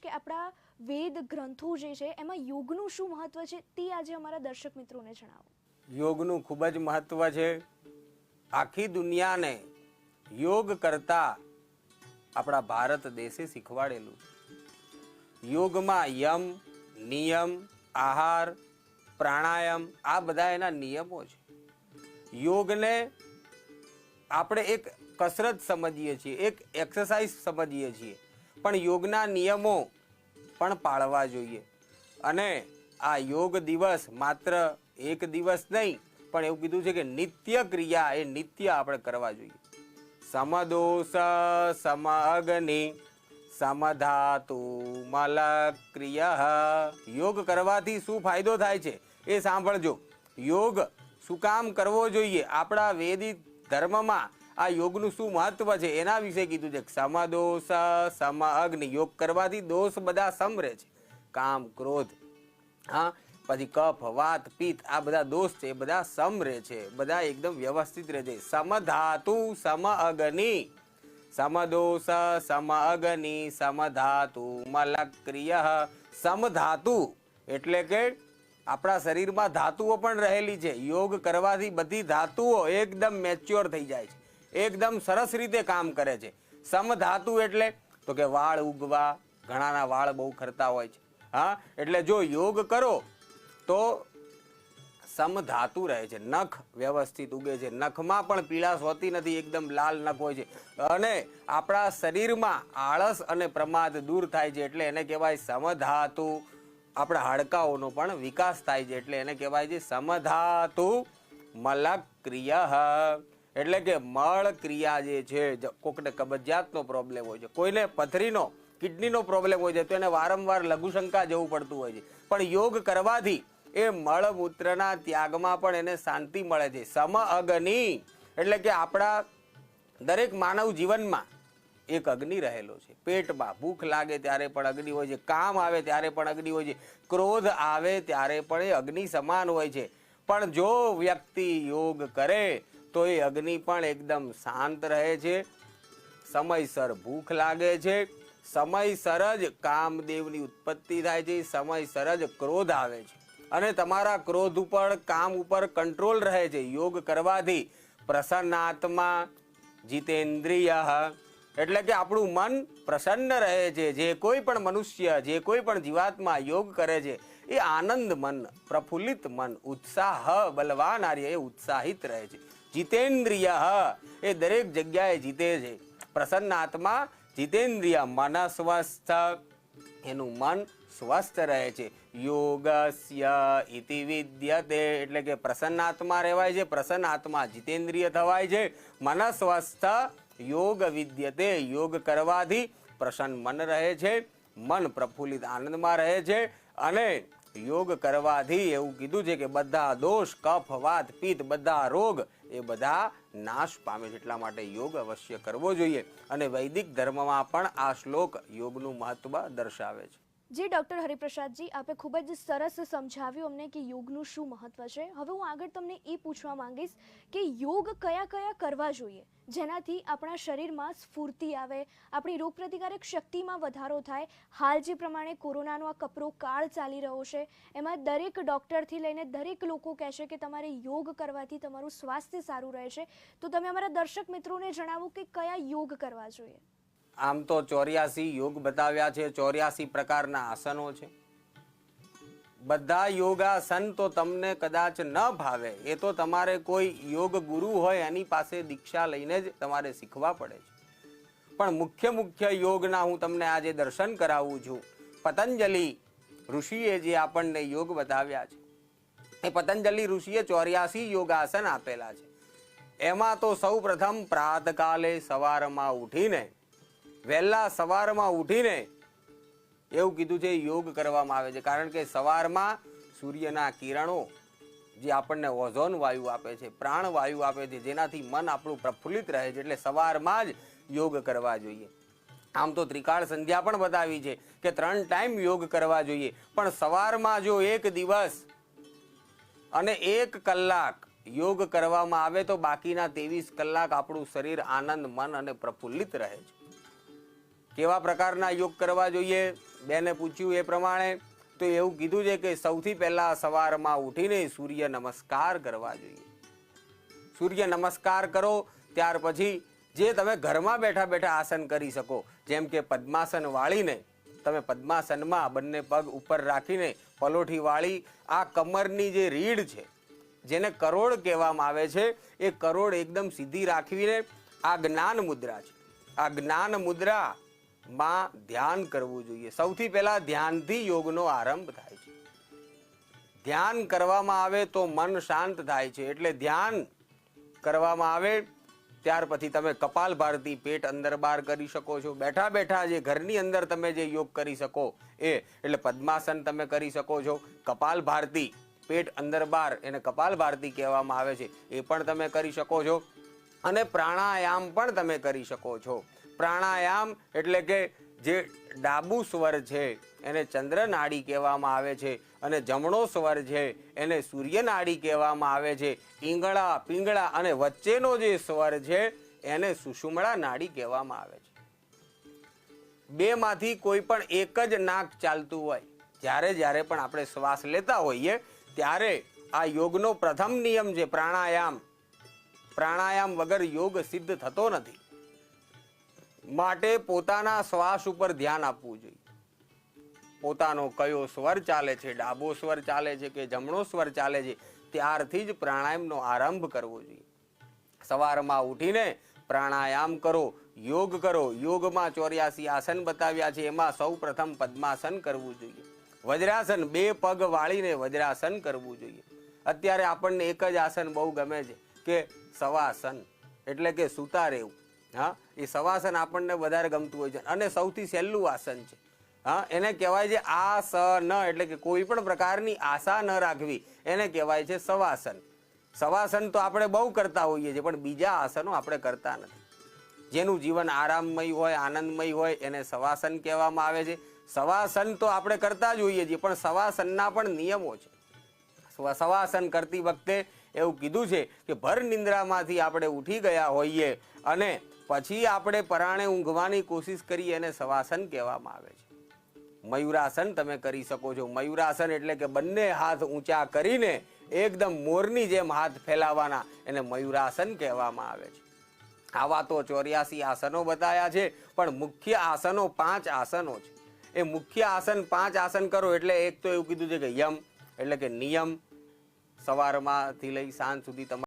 કે આપણા વેદ ગ્રંથો જે છે, એમાં યોગનું શું મહત્વ છે તે આજે અમારા દર્શક મિત્રોને જણાવો. યોગનું ખૂબ જ મહત્વ છે. આખી દુનિયાને યોગ કરતા આપણા ભારત દેશે શીખવાડેલું. યોગમાં યમ, નિયમ, આહાર, પ્રાણાયામ, આ બધા એના નિયમો છે. યોગને આપણે એક કસરત સમજીએ છીએ, એક એક્સરસાઇઝ સમજીએ છીએ. પણ યોગના નિયમો પણ પાળવા જોઈએ. અને આ યોગ દિવસ માત્ર એક દિવસ નહીં, પણ એવું કીધું છે કે નિત્ય ક્રિયા એ નિત્ય આપણે કરવા જોઈએ. સમદોષ, સમઅગ્નિ, સમધાતુ, મલક્રિય. યોગ કરવાથી શું ફાયદો થાય છે? એ સાંભળજો. યોગ શું કામ કરવો જોઈએ? આપણા વેદિક ધર્મમાં આ યોગનું શું મહત્વ છે? એના વિશે કીધું છે સમદોષ સમા અગ્નિ યોગ કરવાથી દોષ બધા સમ રહે છે. કામ, ક્રોધ, હા, પછી કફ, વાત, પિત્ત, આ બધા દોષ છે, એ બધા સમ રહે છે. બધા એકદમ વ્યવસ્થિત રહે છે. સમધાતુ સમ અગ્નિ સમદોષ સમ અગ્નિ સમધાતુ મલક્રિય સમધાતુ. એટલે કે આપણા શરીરમાં ધાતુઓ પણ રહેલી છે. યોગ કરવાથી બધી ધાતુઓ એકદમ મેચ્યોર થઈ જાય છે. એકદમ સરસ રીતે કામ કરે છે. સમધાતુ એટલે તો કે વાળ ઉગવા, ઘણાના વાળ બહુ ખરતા હોય છે. હા, એટલે જો યોગ કરો તો સમધાતુ રહે છે. નખ વ્યવસ્થિત ઉગે છે. નખમાં પણ પીળાશ હોતી નથી, એકદમ લાલ નખ હોય છે. અને આપણા શરીરમાં આળસ અને પ્રમાદ દૂર થાય છે એટલે એને કહેવાય સમધાતુ આપણા હાડકાઓનો પણ વિકાસ થાય છે એટલે એને કહેવાય છે સમધાતુ મલક્રિય. એટલે કે મળ ક્રિયા જે છે કોકને કબજિયાતનો પ્રોબ્લેમ હોય છે. કોઈને પથરીનો, કિડનીનો પ્રોબ્લેમ હોય છે, તો એને વારંવાર લઘુશંકા જવું પડતું હોય છે. પણ યોગ કરવાથી એ મળમૂત્રના ત્યાગમાં પણ એને શાંતિ મળે છે. સમ અગ્નિ. એટલે કે આપણા દરેક માનવ જીવનમાં એક અગ્નિ રહેલો છે. પેટમાં ભૂખ લાગે ત્યારે પણ અગ્નિ હોય છે. કામ આવે ત્યારે પણ અગ્નિ હોય છે. ક્રોધ આવે ત્યારે પણ એ અગ્નિ સમાન હોય છે. પણ જો વ્યક્તિ યોગ કરે તો એ અગ્નિ પણ એકદમ શાંત રહે છે. સમયસર ભૂખ લાગે છે. સમયસર જ કામદેવની ઉત્પત્તિ થાય છે. સમયસર જ ક્રોધ આવે છે. અને તમારા ક્રોધ ઉપર, કામ ઉપર કંટ્રોલ રહે છે. યોગ કરવાથી પ્રસન્નાત્મા જીતેન્દ્રિય એટલે કે આપણું મન પ્રસન્ન રહે છે. જે કોઈ પણ મનુષ્ય, જે કોઈ પણ જીવાત્મા યોગ કરે છે, એ આનંદ મન, પ્રફુલ્લિત મન, ઉત્સાહ, બલવાન આર્ય એ ઉત્સાહિત રહે છે. જીતેન્દ્રિય. એ દરેક જગ્યાએ જીતે છે. પ્રસન્ન આત્મા જીતેન્દ્રિય મન સ્વસ્થ એનું મન સ્વસ્થ રહે છે. યોગસ્ય ઇતિ વિદ્યતે. એટલે કે પ્રસન્ન આત્મા રહેવાય છે. પ્રસન્ન આત્મા જીતેન્દ્રિય થવાય છે. મન સ્વસ્થ યોગ વિદ્યતે યોગ કરવાથી પ્રસન્ન મન રહે છે. મન પ્રફુલ્લિત આનંદમાં રહે છે. અને યોગ કરવાથી એવું કીધું છે કે બધા દોષ, કફ, વાત, પિત્ત, બધા રોગ એ બધા નાશ પામે એટલા માટે યોગ અવશ્ય કરવો જોઈએ. અને વૈદિક ધર્મમાં પણ આ શ્લોક યોગનું મહત્વ દર્શાવે છે. જી ડૉક્ટર હરિપ્રસાદજી આપે ખૂબ જ સરસ સમજાવ્યું અમને કે યોગનું શું મહત્વ છે. હવે હું આગળ તમને એ પૂછવા માંગીશ કે યોગ કયા કયા કરવા જોઈએ? જેનાથી આપણા શરીરમાં સ્ફૂર્તિ આવે, આપણી રોગપ્રતિકારક શક્તિમાં વધારો થાય. હાલ જે પ્રમાણે કોરોનાનો આ કપરો કાળ ચાલી રહ્યો છે, એમાં દરેક ડૉક્ટરથી લઈને દરેક લોકો કહેશે કે તમારે યોગ કરવાથી તમારું સ્વાસ્થ્ય સારું રહેશે તો તમે અમારા દર્શક મિત્રોને જણાવો કે કયા યોગ કરવા જોઈએ? આમ તો ચોર્યાસી યોગ બતાવ્યા છે, ચોર્યાસી પ્રકારના આસનો છે. બધા યોગાસન તો તમને કદાચ ન ભાવે, એ તો તમારે કોઈ યોગ ગુરુ હોય એની પાસે દીક્ષા લઈને જ તમારે શીખવા પડે છે. પણ મુખ્ય મુખ્ય યોગના હું તમને આજે દર્શન કરાવું છું. પતંજલિ ઋષિએ જે આપણને યોગ બતાવ્યા છે, એ પતંજલિ ઋષિએ ચોર્યાસી યોગાસન આપેલા છે. એમાં તો સૌ પ્રથમ પ્રાતકાલે સવારમાં ઉઠીને વહેલા સવારમાં ઉઠીને એવું કીધું છે, યોગ કરવામાં આવે છે. કારણ કે સવારમાં સૂર્યના કિરણો જે આપણને ઓઝોન વાયુ આપે છે, પ્રાણ વાયુ આપે છે, જેનાથી મન આપણું પ્રફુલ્લિત રહે છે, એટલે સવારમાં જ યોગ કરવા જોઈએ. આમ તો ત્રિકાળ સંધ્યા પણ બતાવી છે કે ત્રણ ટાઈમ યોગ કરવા જોઈએ. પણ સવારમાં જો એક દિવસ અને એક કલાક યોગ કરવામાં આવે તો બાકીના ત્રેવીસ કલાક આપણું શરીર આનંદ, મન અને પ્રફુલ્લિત રહે છે. કેવા પ્રકારના યોગ કરવા જોઈએ? બેને પૂછ્યું એ પ્રમાણે તો એવું કીધું છે કે સૌથી પહેલા સવારમાં ઉઠીને સૂર્ય નમસ્કાર કરવા જોઈએ. સૂર્ય નમસ્કાર કરો, ત્યાર પછી જે તમે ઘરમાં બેઠા બેઠા આસન કરી શકો, જેમ કે પદ્માસન વાળીને, તમે પદ્માસનમાં બંને પગ ઉપર રાખીને પલોઠી વાળી, આ કમરની જે રીઢ છે, જેને કરોડ કહેવામાં આવે છે, એ કરોડ એકદમ સીધી રાખવીને આ જ્ઞાન મુદ્રા છે. આ જ્ઞાન મુદ્રા માં ધ્યાન કરવું જોઈએ. સૌથી પહેલા ધ્યાનથી યોગનો આરંભ થાય છે. ધ્યાન કરવામાં આવે તો મન શાંત થાય છે. એટલે ધ્યાન કરવામાં આવે ત્યાર પછી તમે કપાલ ભારતી પેટ અંદર બહાર કરી શકો છો. બેઠા બેઠા જે ઘરની અંદર તમે જે યોગ કરી શકો એ, એટલે પદ્માસન તમે કરી શકો છો. કપાલ ભારતી પેટ અંદર બહાર એને કપાલ ભારતી કહેવામાં આવે છે. એ પણ તમે કરી શકો છો. અને પ્રાણાયામ પણ તમે કરી શકો છો. પ્રાણાયામ એટલે કે જે ડાબુ સ્વર છે, એને ચંદ્રનાડી કહેવામાં આવે છે અને જમણો સ્વર છે, એને સૂર્યનાડી કહેવામાં આવે છે. ઈંગળા પિંગળા અને વચ્ચેનો જે સ્વર છે, એને સુષુમળા નાડી કહેવામાં આવે છે. બેમાંથી કોઈ પણ એક જ નાક ચાલતું હોય, જ્યારે જ્યારે પણ આપણે શ્વાસ લેતા હોઈએ, ત્યારે આ યોગનો પ્રથમ નિયમ છે પ્રાણાયામ. પ્રાણાયામ વગર યોગ સિદ્ધ થતો નથી. માટે પોતાના શ્વાસ ઉપર ધ્યાન આપવું જોઈએ. પોતાનો કયો સ્વર ચાલે છે, ડાબો સ્વર ચાલે છે કે જમણો સ્વર ચાલે છે, ત્યારથી જ પ્રાણાયામનો આરંભ કરવો જોઈએ. સવારમાં ઉઠીને પ્રાણાયામ કરો, યોગ કરો. યોગમાં ચોર્યાસી આસન બતાવ્યા છે, એમાં સૌ પ્રથમ પદ્માસન કરવું જોઈએ. વજ્રાસન, બે પગ વાળીને વજ્રાસન કરવું જોઈએ. અત્યારે આપણને એક જ આસન બહુ ગમે છે કે સવાસન, એટલે કે સૂતા રહેવું. હા? એ સવાસન આપણને વધારે ગમતું હોય છે. અને સૌથી સહેલું આસન છે. હા? એને કહેવાય છે આસન, એટલે કે કોઈ પણ પ્રકારની આશા ન રાખવી. એને કહેવાય છે સવાસન. સવાસન તો આપણે બહુ કરતા હોઈએ છીએ, પણ બીજા આસનો આપણે કરતા નથી. જેનું જીવન આરામમય હોય, આનંદમય હોય, એને સવાસન કહેવામાં આવે છે. સવાસન તો આપણે કરતા જ હોઈએ છીએ, પણ સવાસનના પણ નિયમો છે. સ્વ- સવાસન કરતી વખતે એવું કીધું છે કે ભર નિંદ્રામાંથી આપણે ઉઠી ગયા હોઈએ અને પછી આપણે પરાણે ઊંઘવાની કોશિશ કરી એને સવાસન કહેવામાં આવે છે. મયુરાસન તમે કરી શકો છો. મયુરાસન એટલે કે બંને હાથ ઊંચા કરીને એકદમ મોરની જેમ હાથ ફેલાવાના એને મયુરાસન કહેવામાં આવે છે. આવા તો ચોર્યાસી આસનો બતાયા છે, પણ મુખ્ય આસનો પાંચ આસનો છે. એ મુખ્ય આસન પાંચ આસન કરો એટલે એક તો એવું કીધું છે કે યમ, એટલે કે નિયમ, સવારમાંથી લઈ સાંજ સુધી તમારે